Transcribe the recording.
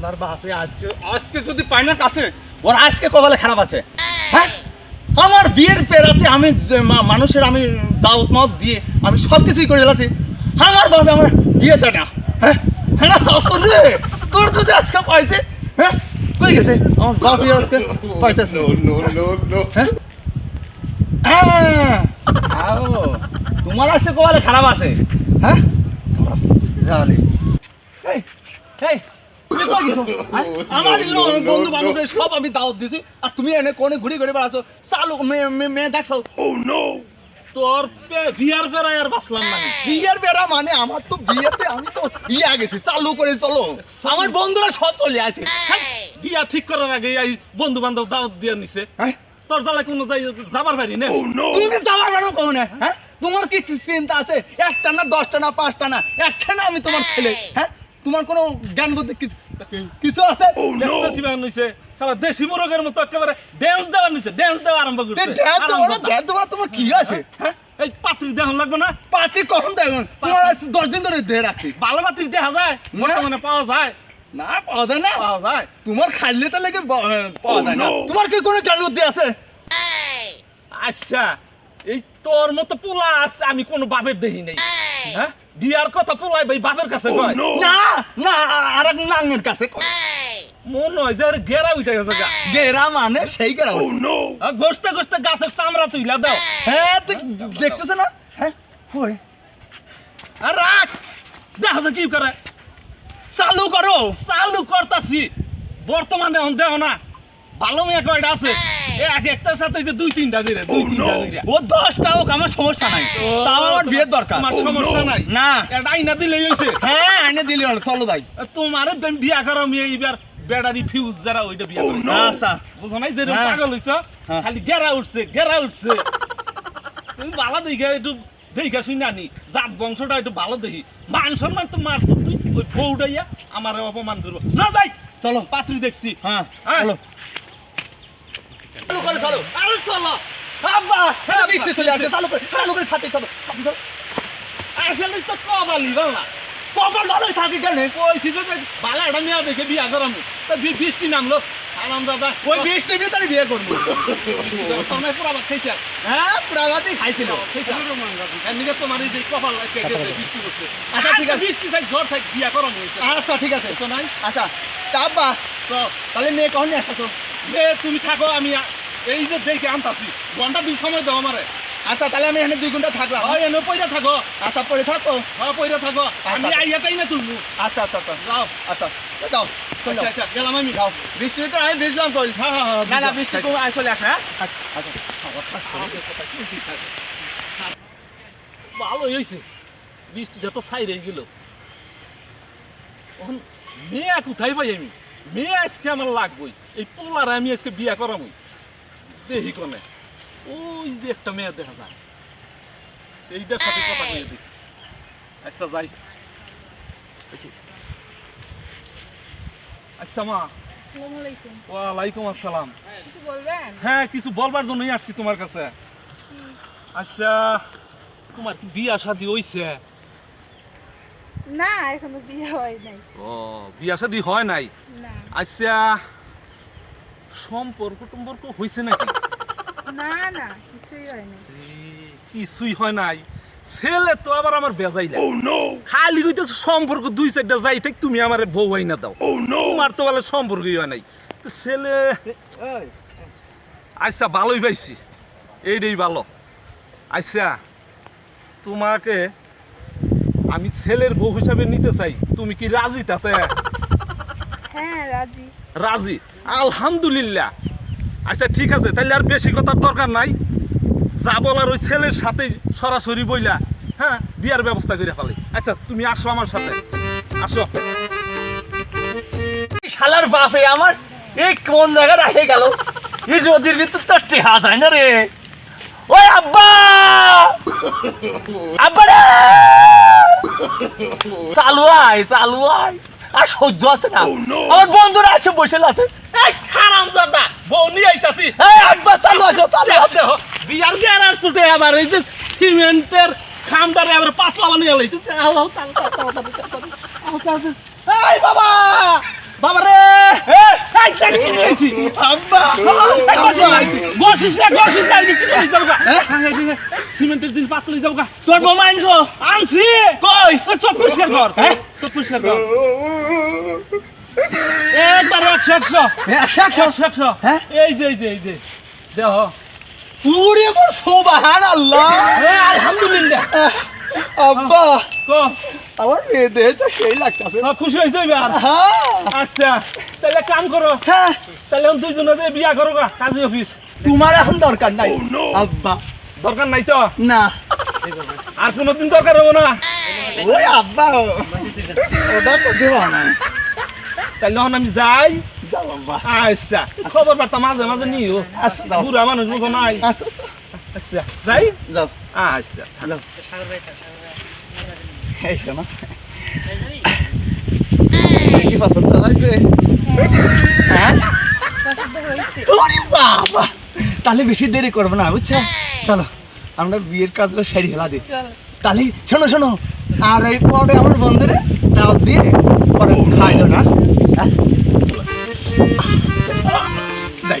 আমার বাপে আজকে আজকে যদি পাইনার কাছে ওর আজকে কপালে খারাপ আছে। হ্যাঁ? আমার বিয়ের পেরাতে আমি মানুষের আমি দাওয়াত মাওত দিয়ে আমি সব কিছুই করে ফেলাছি। আমার বাপে আমার বিয়ে দেয় না। হ্যাঁ? হ্যাঁ আসলে তোর যদি আজকে পাইছে হ্যাঁ? কই গেছে? আমার বাপে আজকে পাইতেছে. হ্যাঁ? হ্যাঁ, তোমার আছে কপালে খারাপ আছে। হ্যাঁ? জানি। এই এই। তুমি কই গেছো? হ্যাঁ? আমার বন্ধু বান্ধবদের সব আমি দাওয়াত দিছি আর তুমি এনে কোনে ঘুরে ঘুরে বেড়াচ্ছ? চালু মেয়ে দেখছ? তোর বিয়ার বেড়ায় আর বাঁচলাম না। আমি। বিয়ের বেড়া মানে আমার তো বিয়েতে আমি তো ইয়ে গেছি। চালু করে চলো। আমার বন্ধুরা সব চলে আছে হ্যাঁ? বিয়া ঠিক করার আগে এই বন্ধু বান্ধব দাওয়াত দিয়ে নিছে। হ্যাঁ? তোর জ্বালা কোনো যাই যাবার পারি না। তুমি যাওয়ার কেন কো না হ্যাঁ? তোমার কি কি চিন্তা আছে? একটা না দশটা না পাঁচটা না? একখানা আমি তোমার ছেলে হ্যাঁ? তোমার কোনো জ্ঞান বুদ্ধি কিছু আছে? দেখছ কি বান নিছে সারা দেশি মোরগের মতো একেবারে ড্যান্স দেওয়ার নিছে ড্যান্স দেওয়া আরম্ভ করছে। আরাম তোমার কথা। ধ্যান তোমার কি আছে? হ্যাঁ? এই পাত্রী দেহন লাগবে না? পার্টি কখন দেখুন তোমার দশ দিন ধরে দিয়ে রাখছি। ভালো পাত্রী দেখা যায়? বর্তমানে পাওয়া যায়? না পাওয়া যায় না। পাওয়া যায়। তোমার খাইলেটা লেগে ব- পাওয়া যায় না? তোমার কি কোনো জ্ঞান বুদ্ধি আছে আচ্ছা। এই তোর মতো পোলা আছে আমি কোনো বাপের দেখি নাই। হ্যাঁ? বিয়ার কথা পোলাই ভাই বাপের কাছে কয়। না না আর এক নাঙের কাছে কয়। মন হয় যে গেরা উঠে গেছে গা। গেরা মানে সেই গেরা গোস্তে গোস্তে গাছের চামড়া তুইলা দাও। হ্যাঁ তুই দেখতেছ না? হ্যাঁ আর রাখ। দেখা যায় কি করে। চালু করো চালু করতাছি। বর্তমানে এখন দেও না। ভালো মেয়ে কয়টা আছে? এ এক একটার সাথে যে দুই তিনটা দিলে দুই তিনটা দিলে ও দশটা হোক আমার সমস্যা নাই। তাও আমার বিয়ের দরকার। তোমার সমস্যা নাই। না এটা আইনা দিলেই হয়েছে। হ্যাঁ এনে দিলি হলো চলো যাই। তোমার বিয়া করো মেয়ে এবার ব্যাটারি ফিউজ যারা ওইটা বিয়া করে। আচ্ছা বুঝো নাই যে হ্যাঁ। পাগল হইছ? হ্যাঁ। খালি গেরা উঠছে গেরা উঠছে। তুমি ভালো দেখে একটু দেখা শুনি আনি। জাত বংশটা একটু ভালো দেখি। মান সম্মান তো মারছ। তুই ওই বউটাইয়া আমার অপমান করব। না যাই চলো। পাত্রী দেখছি। হ্যাঁ হ্যাঁ। চলো। চালু করে চলো আরে চলো আব্বা হ্যাঁ বৃষ্টি চলে আসছে চালু করে চালু করে সাথে চলো সাথে চলো। আসলে তো কবালি বল না। কপাল ভালোই থাকি কেন? কইছি যে ভালো একটা মেয়া দেখে বিয়া করামু। তা বি- বৃষ্টি নামলো। আরাম দাদা। ওই বৃষ্টি দিয়ে তাহলে বিয়ে করব। তোমার পুরা ভাত খাইছে হ্যাঁ পুরাবাতেই খাইছিল। এমনিকে তোমার এই যে কপাল আজকে গেছে, বৃষ্টি করছে। আচ্ছা, ঠিক আছে। বৃষ্টি থাক ঝড় থাক বিয়া করামু। আচ্ছা ঠিক আছে। তো নাই? আচ্ছা তা আব্বা তো তাহলে মেয়ে কখন নিয়ে তো তুমি থাকো আমি এই যে দেখে আনতাছি। ঘণ্টা দুই সময় দাও আমারে। আচ্ছা তাহলে আমি এখানে দুই ঘণ্টা থাকলাম। হয় এনে পয়সা থাকো। আচ্ছা পরে থাকো। হয় পয়সা থাকো। আমি আচ্ছা। আইয়াটাই না তুলবো আচ্ছা আচ্ছা আচ্ছা। যাও। আচ্ছা যাও চলে। আচ্ছা আচ্ছা গেলাম আমি। যাও। বৃষ্টি তো আমি ভিজলাম হ্যাঁ হ্যাঁ হ্যাঁ না না বৃষ্টি কমে আয় চলে আসে হ্যাঁ? আচ্ছা ভালো হয়েছে বৃষ্টিটা তো সাইরে গেল। এখন মেয়ে কোথায় পাই আমি? মেয়ে আজকে আমার লাগবই। এই পোলারে আমি আজকে বিয়া করামই। দেখি কনে? ওই যে একটা মেয়ে দেখা যায়। এইটার সাথে কথা কয়ে আচ্ছা যাই। আচ্ছা। মা। ওয়ালাইকুম আসসালাম। কিছু বলবেন? হ্যাঁ কিছু বলবার জন্যই আসছি তোমার কাছে। আচ্ছা তোমার কি বিয়া শাদি হইছে? না এখনও বিয়ে হয় নাই। ও বিয়া শাদি হয় নাই? না। আচ্ছা সম্পর্ক টম্পর্ক হয়েছে নাকি? না না কিছুই হয় নাই এ, কিছুই হয় নাই। ছেলে তো আবার আমার বেজাইলা। খালি কইতেছে সম্পর্ক দুই চারটা যাই থাক তুমি আমার বউ হয় না দাও তোমার তো বলে সম্পর্কই হয় নাই। তো ছেলে আচ্ছা ভালোই পাইছি। এইটাই ভালো। আচ্ছা তোমাকে আমি ছেলের বউ হিসাবে নিতে চাই। তুমি কি রাজি তাতে? হ্যাঁ রাজি। রাজি। আলহামদুলিল্লাহ। আচ্ছা ঠিক আছে তাহলে আর বেশি কথার দরকার নাই। যা বলার ওই ছেলের সাথে সরাসরি বইলা হ্যাঁ বিয়ার ব্যবস্থা করে ফেলে। আচ্ছা তুমি আসো আমার সাথে। আসো। শালার বাপে আমার এই কোন জায়গা রাখে গেল? এই নদীর ভিতর তো টেহা যায় না রে। ওই আব্বা! আব্বা রে! চালু আয় চালু আয়। আর সহ্য আছে না আমার বন্ধুরা আছে বসে আছে এই হারাম দাদা বউ নিয়ে আইতাছি এই আব্বা চালু আসো চালু আসো দেখো, বিয়ার গেরার ছুটে আবার এই যে সিমেন্টের খামদারে আবার পাতলা বানিয়ে লাইতেছে আল্লাহ তাআলা তাড়াতাড়ি, তাড়াতাড়ি, তাড়াতাড়ি। এই বাবা বাবা রে সিমেন্টের জিনিস পাতলে যাব। তোর বোমা আনছো আনছি কই চোখ পরিষ্কার কর? চোখ পরিষ্কার কর একবারে একশো একশো একশো একশো একশো একশো? এই যে এই যে এই যে দেহ পুরে মোর সোবাহান আল্লাহ আলহামদুলিল্লাহ আব্বা আমার মেয়ে দেহটা সেই লাগতাছে। হ্যাঁ, খুশি হয়েছে এবার? হ্যাঁ। আচ্ছা তাহলে কাম করো। হ্যাঁ। তাহলে দুইজনে যে বিয়া করো কাজী অফিস। তোমার এখন দরকার নাই। আব্বা। দরকার নাই তো? না। আর কোনোদিন দরকার হব না? ওই আব্বা ওটা তো দেব না। তাহলে এখন আমি যাই। যাও আচ্ছা খবর বার্তা মাঝে মাঝে নিও। আচ্ছা বুড়া মানুষ মতো নাই। আচ্ছা আচ্ছা। আচ্ছা যাই। যাও। আচ্ছা শোনো তাহলে বেশি দেরি করব না বুঝছ? চলো আমরা বিয়ের কাজগুলো সেরে হেলা দিচ্ছি তাহলে শোনো শোনো আর এই পরে আমার বন্ধুরে তাও দিয়ে পরে খাইলো না? যাই